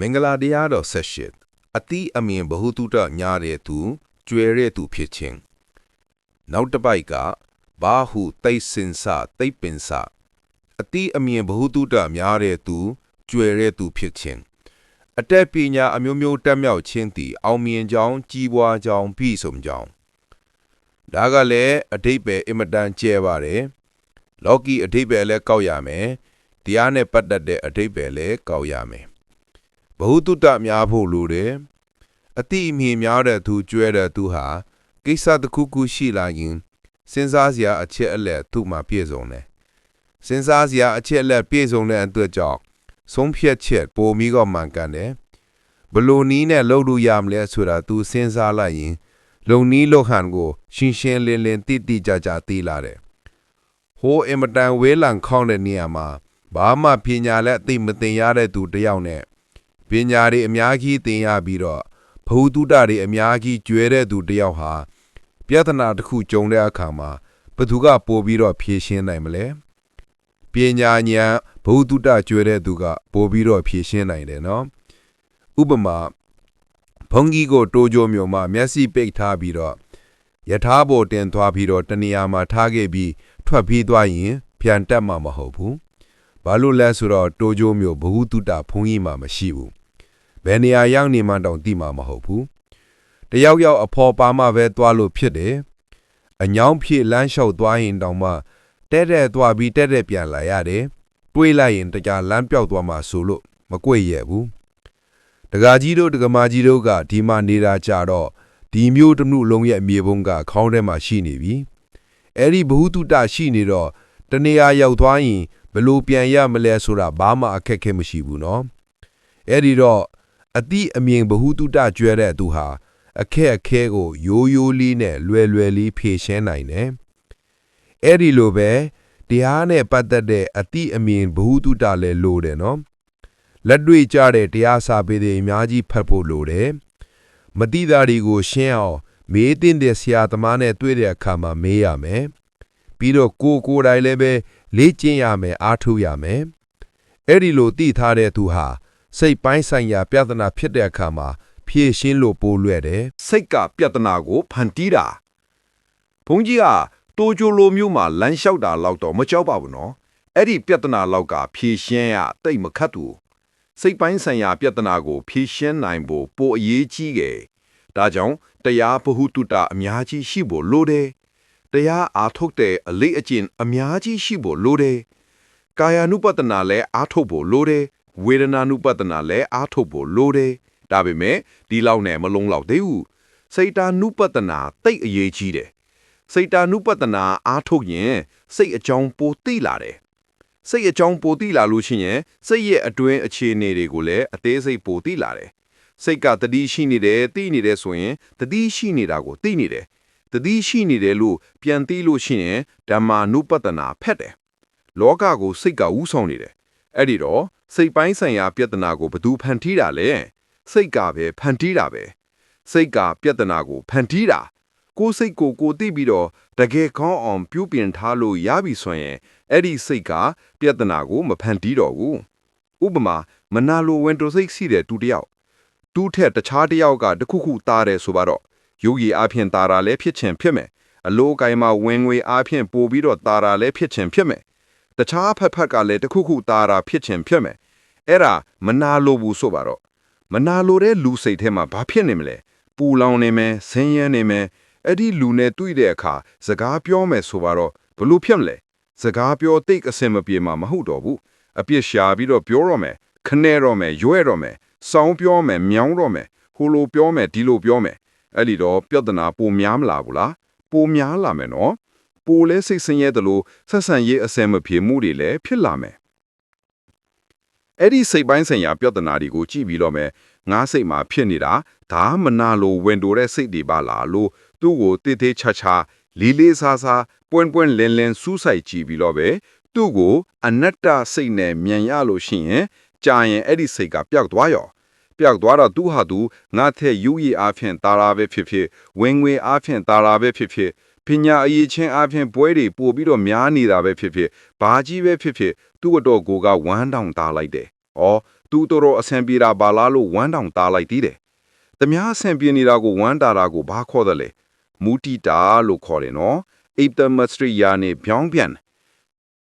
မင်္ဂလာတရားတော်ဆက်ရှိအတိအမြင်ဘ ഹു တုတညာတဲ့သူကျွယ်တဲ့သူဖြစ်ခြင်းနောက်တစ်ပိုက်ကဘာဟုတိတ်စင်စတိတ်ပင်စအတိအမြင်ဘ ഹു တုတများတဲ့သူကျွယ်တဲ့သူဖြစ်ခြင်းအတက်ပညာအမျိုးမျိုးတက်မြောက်ခြင်းသည်အောင်မြင်ကြောင်းကြီးပွားကြောင်းပြီးဆုံးကြောင်းဒါကလည်းအတိတ်ပဲအင်မတန်ကျဲပါတယ်လောကီအတိတ်ပဲလည်းကောက်ရမယ်တရားနဲ့ပတ်သက်တဲ့အတိတ်ပဲလည်းကောက်ရမယ် ဘ ഹു တုတများဖို့လိုတယ်အတိအမြင်များတဲ့သူကျွဲတဲ့သူဟာကိစ္စတစ်ခုခုရှိလာရင်စဉ်းစားစရာအချက်အလက်သူ့မှာပြည့်စုံတယ်စဉ်းစားစရာအချက်အလက်ပြည့်စုံတဲ့အတွက်ကြောင့်ဆုံးဖြတ်ချက်ပိုပြီးတော့မှန်ကန်တယ်ဘလို့နီးနဲ့လှုပ်လို့ရမလဲဆိုတာသူစဉ်းစားလိုက်ရင် လုံနီးလုံဟန်ကိုရှင်းရှင်းလင်းလင်းတိတိကျကျသိလာတယ်ဟိုအင်မတန်ဝေးလံခေါင်းတဲ့နေရာမှာဘာမှပညာလက်အသိမသိရတဲ့သူတယောက်နဲ့ ပညာတွေအများကြီးသင်ရပြီးတော့ဘဟုတုတတွေအများကြီးကျွဲတဲ့သူတယောက်ဟာပြဿနာတစ်ခုကြုံတဲ့အခါမှာဘသူကပို့ပြီးတော့ဖြေရှင်းနိုင်မလဲပညာဉာဏ်ဘဟုတုတကျွဲတဲ့သူကပို့ပြီးတော့ဖြေရှင်းနိုင်တယ်နော်ဥပမာဘုံကြီးကိုတိုးကြိုမျိုးမှာမျက်စိပိတ်ထားပြီးတော့ယထာဘောတင်သွားပြီးတော့တနေရာမှာထားခဲ့ပြီးထွက်ပြေးသွားရင်ပြန်တက်မှာမဟုတ်ဘူးဘာလို့လဲဆိုတော့တိုးကြိုမျိုးဘဟုတုတဘုံကြီးမှာမရှိဘူး ဘယ်နေရာရောက်နေမှတောင်သိမှာမဟုတ်ဘူးတယောက်ယောက်အဖော်ပါမှပဲသွားလို့ဖြစ်တယ်အညောင်းဖြည့်လမ်းလျှောက်သွားရင်တောင်မှတဲ့တဲ့သွားပြီးတဲ့တဲ့ပြန်လာရတယ်တွေးလိုက်ရင်တကြားလမ်းပြောက်သွားမှဆိုလို့မကွေ့ရဘူးတကာကြီးတို့တကမာကြီးတို့ကဒီမှာနေတာကြတော့ဒီမျိုးတစ်မှုလုံးရဲ့မြေပုံကခေါင်းထဲမှာရှိနေပြီအဲ့ဒီဘ ഹു တုတရှိနေတော့တနေရာရောက်သွားရင်ဘလို့ပြန်ရမလဲဆိုတာဘာမှအခက်ခဲမရှိဘူးเนาะအဲ့ဒီတော့ အတိအမြင်ဘ ഹു တုတကျွဲတဲ့သူဟာအခက်အခဲကိုရိုးရိုးလေးနဲ့လွယ်လွယ်လေးဖြေရှင်းနိုင်တယ်။အဲ့ဒီလိုပဲတရားနဲ့ပတ်သက်တဲ့အတိအမြင်ဘ ഹു တုတလည်းလိုတယ်နော်။လက်တွေ့ကြတဲ့တရားစာပေတွေအများကြီးဖတ်ဖို့လိုတယ်။မတိတာတွေကိုရှင်းအောင်မေးတင်တဲ့ဆရာသမားနဲ့တွေ့တဲ့အခါမှာမေးရမယ်။ပြီးတော့ကိုကိုယ်တိုင်လည်းပဲလေ့ကျင့်ရမယ်အားထုတ်ရမယ်။အဲ့ဒီလိုသိထားတဲ့သူဟာ စိတ်ပိုင်းဆိုင်ရာပြဿနာဖြစ်တဲ့အခါမှာဖြည့်ရှင်းလို့ပိုးလွယ်တယ်စိတ်ကပြဿနာကိုဖန်တီးတာဘုန်းကြီးကတိုဂျိုလိုမျိုးမှာလမ်းလျှောက်တာလောက်တော့မကြောက်ပါဘူးနော်အဲ့ဒီပြဿနာလောက်ကဖြေရှင်းရတိတ်မခတ်သူစိတ်ပိုင်းဆိုင်ရာပြဿနာကိုဖြေရှင်းနိုင်ဖို့ပိုအရေးကြီးတယ်ဒါကြောင့်တရားဘ ഹു တုတအများကြီးရှိဖို့လိုတယ်တရားအားထုတ်တဲ့အလေးအကျင့်အများကြီးရှိဖို့လိုတယ်ကာယ ानु ပတနာလည်းအားထုတ်ဖို့လိုတယ် ဝေဒနာ ानु ပတနာလည်းအားထုတ်ဖို့လိုတယ်ဒါပေမဲ့ဒီလောက်နဲ့မလုံးလောက်သေးဘူးစိတ်တာနုပတနာတိတ်အရေးကြီးတယ်စိတ်တာနုပတနာအားထုတ်ရင်စိတ်အကြောင်းပိုသိလာတယ်စိတ်အကြောင်းပိုသိလာလို့ရှိရင်စိတ်ရဲ့အတွင်းအခြေအနေတွေကိုလည်းအသေးစိတ်ပိုသိလာတယ်စိတ်ကတတိရှိနေတယ်သိနေတယ်ဆိုရင်တတိရှိနေတာကိုသိနေတယ်တတိရှိနေတယ်လို့ပြန်သိလို့ရှိရင်ဓမ္မာနုပတနာဖက်တယ်လောကကိုစိတ်ကဥဆောင်နေတယ်အဲ့ဒီတော့ စိတ်ပိုင်းဆိုင်ရာပြဿနာကိုဘယ်သူဖန်တီးတာလဲစိတ်ကပဲဖန်တီးတာပဲစိတ်ကပြဿနာကိုဖန်တီးတာကိုယ်စိတ်ကိုကိုသိပြီးတော့တကယ်ကောင်းအောင်ပြုပြင်ထားလို့ရပြီဆိုရင်အဲ့ဒီစိတ်ကပြဿနာကိုမဖန်တီးတော့ဘူးဥပမာမနာလိုဝင်တိုစိတ်ရှိတဲ့တူတယောက်တူးထက်တခြားတယောက်ကတခုခုတားတယ်ဆိုတော့ယောဂီအားဖြင့်တာတာလည်းဖြစ်ချင်ဖြစ်မယ်အလိုကိုင်းမှာဝင်ငွေအားဖြင့်ပို့ပြီးတော့တာတာလည်းဖြစ်ချင်ဖြစ်မယ် တခြားဖက်ဖက်ကလည်းတခုခုတာတာဖြစ်ချင်ဖြစ်မယ်အဲ့ဒါမနာလိုဘူးဆိုပါတော့မနာလိုတဲ့လူစိတ်ထဲမှာဘာဖြစ်နေမလဲပူလောင်နေမယ်ဆင်းရဲနေမယ်အဲ့ဒီလူနဲ့တွေ့တဲ့အခါစကားပြောမယ်ဆိုတော့ဘလို့ဖြစ်မလဲစကားပြောတိတ်အစင်မပြေမှာမဟုတ်တော့ဘူးအပြစ်ရှာပြီးတော့ပြောတော့မယ်ခနဲ့တော့မယ်ရွဲ့တော့မယ်စောင်းပြောမယ်မြောင်းတော့မယ်ဟိုလိုပြောမယ်ဒီလိုပြောမယ်အဲ့ဒီတော့ပြဿနာပိုများမလာဘူးလားပိုများလာမယ်နော် ပိုလဲစိတ်ဆင်းရဲတယ်လို့ဆက်ဆံရေးအစင်မပြေမှုတွေလည်းဖြစ်လာမယ်အဲ့ဒီစိတ်ပိုင်းဆိုင်ရာပြဿနာတွေကိုကြည့်ပြီးတော့မယ်ငါစိတ်မှာဖြစ်နေတာဒါမနာလို့ဝင်တိုတဲ့စိတ်တွေပါလားလို့သူ့ကိုတေးသေးချာချာလေးလေးစားစားပွင့်ပွင့်လင်းလင်းစူးစိုက်ကြည့်ပြီးတော့ပဲသူ့ကိုအနတ္တစိတ်နဲ့မြန်ရလို့ရှိရင်ကြာရင်အဲ့ဒီစိတ်ကပျောက်သွားရောပျောက်သွားတော့သူဟာသူငါထက်ယူရည်အားဖြင့်တာရာပဲဖြစ်ဖြစ်ဝင်ငွေအားဖြင့်တာရာပဲဖြစ်ဖြစ် ပညာအရေးချင်းအားဖြင့်ပွဲတွေပို့ပြီးတော့များနေတာပဲဖြစ်ဖြစ်ဘာကြီးပဲဖြစ်ဖြစ်သူ့အတော်ကိုကဝမ်းတောင်တာလိုက်တယ်။ဩသူတော်တော်အဆင်ပြေတာဘာလားလို့ဝမ်းတောင်တားလိုက်သေးတယ်။တမားအဆင်ပြေနေတာကိုဝမ်းတာတာကိုဘာခေါ်တယ်လဲ။မူတီတာလို့ခေါ်တယ်နော်။အိပ်တမစထရီယာနေပြောင်းပြန်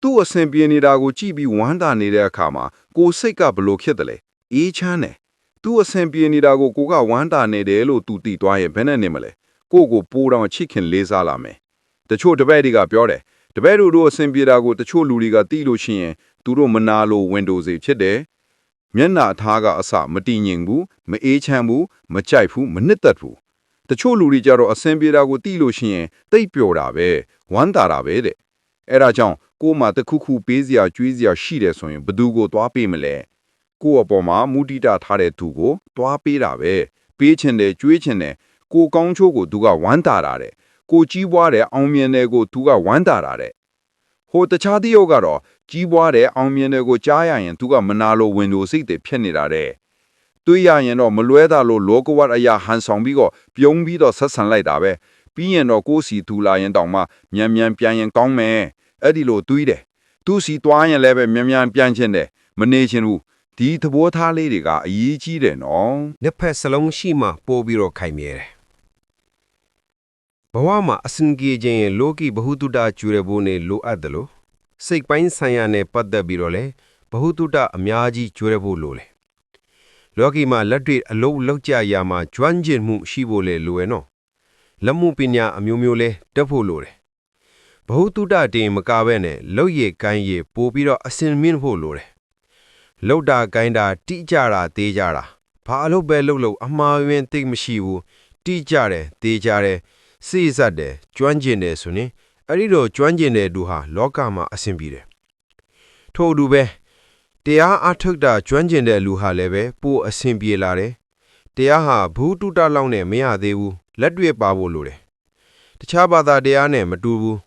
သူ့အဆင်ပြေနေတာကိုကြည့်ပြီးဝမ်းတာနေတဲ့အခါမှာကိုယ်စိတ်ကဘလို့ဖြစ်တယ်လဲ။အေးချမ်းတယ်။သူ့အဆင်ပြေနေတာကိုကိုကဝမ်းတာနေတယ်လို့သူသိသွားရင်ဘယ်နဲ့နေမလဲ။ ကိုယ့်ကိုပိုးတောင်ချစ်ခင်လေးစားလာမယ်။တချို့တပည့်တွေကပြောတယ်တပည့်တို့တို့အဆင်ပြေတာကိုတချို့လူတွေကသိလို့ရှိရင်သူတို့မနာလို့ Windows တွေဖြစ်တယ်။မျက်နှာအထားကအစမတည်ငြိမ်ဘူးမအေးချမ်းဘူးမကြိုက်ဘူးမနစ်သက်ဘူး။တချို့လူတွေကြတော့အဆင်ပြေတာကိုသိလို့ရှိရင်တိတ်ပျော်တာပဲဝမ်းသာတာပဲတဲ့။အဲဒါကြောင့်ကိုယ်မှာတစ်ခုခုပေးစရာကြွေးစရာရှိတယ်ဆိုရင်ဘယ်သူကိုသွားပေးမလဲ။ကိုယ့်အပေါ်မှာမူတည်တာထားတဲ့သူကိုသွားပေးတာပဲပေးချင်တယ်ကြွေးချင်တယ် ကိုကောင်းချိုးကိုသူကဝမ်းသာတာတဲ့ကိုကြီးပွားတဲ့အောင်မြင်တဲ့ကိုသူကဝမ်းသာတာတဲ့ဟိုတခြားတစ်ယောက်ကတော့ကြီးပွားတဲ့အောင်မြင်တဲ့ကိုကြားရရင်သူကမနာလို့ဝင်လို့စိတ်တွေဖြစ်နေတာတဲ့တွေးရရင်တော့မလွဲတာလို့လောကဝတ်အရာဟန်ဆောင်ပြီးတော့ပြုံးပြီးတော့ဆက်ဆံလိုက်တာပဲပြီးရင်တော့ကိုယ်စီသူလာရင်တောင်မှမြန်မြန်ပြန်ရင်ကောင်းမယ်အဲ့ဒီလိုတွေးတယ်သူစီသွားရင်လည်းပဲမြန်မြန်ပြန်ချင်တယ်မနေချင်ဘူးဒီသဘောထားလေးတွေကအရေးကြီးတယ်နော်နှစ်ဖက်စလုံးရှိမှပို့ပြီးတော့ခိုင်မြဲတယ် ဘဝမှာအစင်ကြီးခြင်းရဲ့လောကီဘဟုတုတကျွေဖို့နဲ့လိုအပ်တယ်လို့စိတ်ပိုင်းဆိုင်ရာနဲ့ပတ်သက်ပြီးတော့လဲဘဟုတုတအများကြီးကျွေဖို့လိုတယ်လောကီမှာလက်တွေ့အလုံးလောက်ကြရာမှာကျွမ်းကျင်မှုရှိဖို့လေလိုရနော်လက်မှုပညာအမျိုးမျိုးလဲတက်ဖို့လိုတယ်ဘဟုတုတတင်မကဘဲနဲ့လောက်ရည်ကိုင်းရည်ပို့ပြီးတော့အစင်မြင့်ဖို့လိုတယ်လောက်တာကိုင်းတာတိကြတာသေးကြတာဘာအလုပ်ပဲလုပ်လို့အမှားယွင်းသိပ်မရှိဘူးတိကြတယ်သေးကြတယ် စိစက်တယ်ကျွမ်းကျင်တယ်ဆိုရင်အဲ့ဒီတော့ကျွမ်းကျင်တဲ့သူဟာလောကမှာအဆင်ပြေတယ်ထို့အတူပဲတရားအထုတ်တာကျွမ်းကျင်တဲ့လူဟာလည်းပဲပိုအဆင်ပြေလာတယ်တရားဟာဘူးတုတလောက်နဲ့မရသေးဘူးလက်တွေ့ပါဖို့လိုတယ်တခြားဘာသာတရားနဲ့မတူဘူး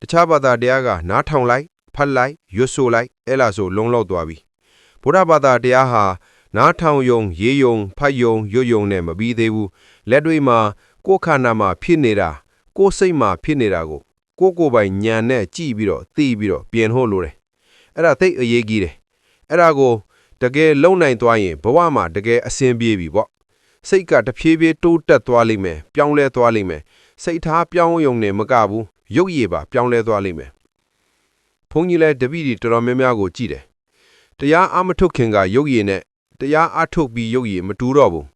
တခြားဘာသာတရားကနားထောင်လိုက်ဖတ်လိုက်ရွတ်ဆိုလိုက်အဲ့လားဆိုလုံလောက်သွားပြီဗုဒ္ဓဘာသာတရားဟာနားထောင်ယုံရေးယုံဖတ်ယုံရွတ်ယုံနဲ့မပြီးသေးဘူးလက်တွေ့မှာ ကိုယ်ခန္ဓာမှာဖြစ်နေတာကိုယ်စိတ်မှာဖြစ်နေတာကိုကိုယ်ကိုယ်ပိုင်ဉာဏ်နဲ့ကြည့်ပြီးတော့သိပြီးတော့ပြင်ဖို့လိုတယ်အဲ့ဒါသိပ်အရေးကြီးတယ်အဲ့ဒါကိုတကယ်လုံနိုင်သွားရင်ဘဝမှာတကယ်အဆင်ပြေပြီပေါ့စိတ်ကတဖြည်းဖြည်းတိုးတက်သွားလိမ့်မယ်ပြောင်းလဲသွားလိမ့်မယ်စိတ်ထားပြောင်းယုံနေမကဘူးရုပ်ရည်ပါပြောင်းလဲသွားလိမ့်မယ်ဘုန်းကြီးလည်းတပည့်တွေတော်တော်များများကိုကြည့်တယ်တရားအမထုတ်ခင်ကရုပ်ရည်နဲ့တရားအထုတ်ပြီးရုပ်ရည်မတူတော့ဘူး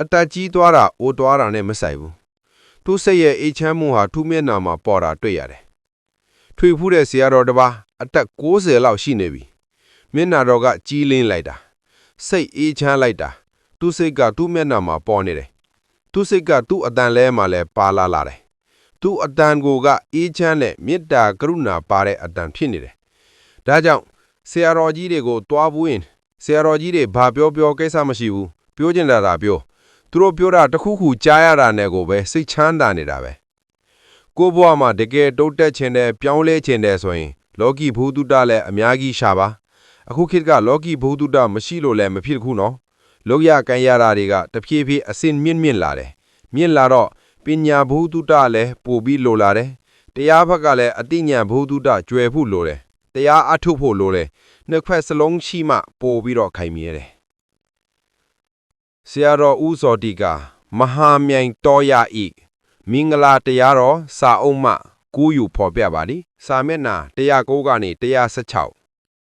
အတတ်ကြီးသွားတာအိုသွားတာနဲ့မဆိုင်ဘူးသူစိတ်ရဲ့အေးချမ်းမှုဟာသူ့မျက်နှာမှာပေါ်တာတွေ့ရတယ်ထွေဖူးတဲ့ဆရာတော်တစ်ပါးအသက်60လောက်ရှိနေပြီမျက်နှာတော်ကကြီးလင်းလိုက်တာစိတ်အေးချမ်းလိုက်တာသူစိတ်ကသူ့မျက်နှာမှာပေါ်နေတယ်သူစိတ်ကသူ့အတန်လဲမှာလဲပါလာလာတယ်သူ့အတန်ကိုကအေးချမ်းတဲ့မေတ္တာကရုဏာပါတဲ့အတန်ဖြစ်နေတယ်ဒါကြောင့်ဆရာတော်ကြီးတွေကိုတွားဘူးရင်ဆရာတော်ကြီးတွေဘာပြောပြောကိစ္စမရှိဘူးပြောကျင်တာတာပြော သူတို့ပြောတာတစ်ခုခုကြားရတာနဲ့ကိုပဲစိတ်ချမ်းသာနေတာပဲကိုယ့်ဘဝမှာတကယ်တိုးတက်ခြင်းနဲ့ပြောင်းလဲခြင်းနဲ့ဆိုရင် လောကီဘုဒ္ဓတလည်းအများကြီးရှာပါအခုခေတ်ကလောကီဘုဒ္ဓတမရှိလို့လည်းမဖြစ်ဘူးနော်လောက်ရကန်ရတာတွေကတဖြည်းဖြည်းအစင်မြင့်မြင့်လာတယ်မြင့်လာတော့ပညာဘုဒ္ဓတလည်းပို့ပြီးလိုလာတယ်တရားဘက်ကလည်းအတိညာဘုဒ္ဓတကျွယ်ဖို့လိုတယ်တရားအထုတ်ဖို့လိုတယ်နှစ်ဖက်စလုံးရှိမှပို့ပြီးတော့ခိုင်မြဲတယ် ဆရာတော်ဦးစောတိကမဟာမြိုင်တော်ရဤမင်္ဂလာတရားတော်စာအုပ်မှကူးယူဖော်ပြပါသည်စာမျက်နှာ109ကနေ116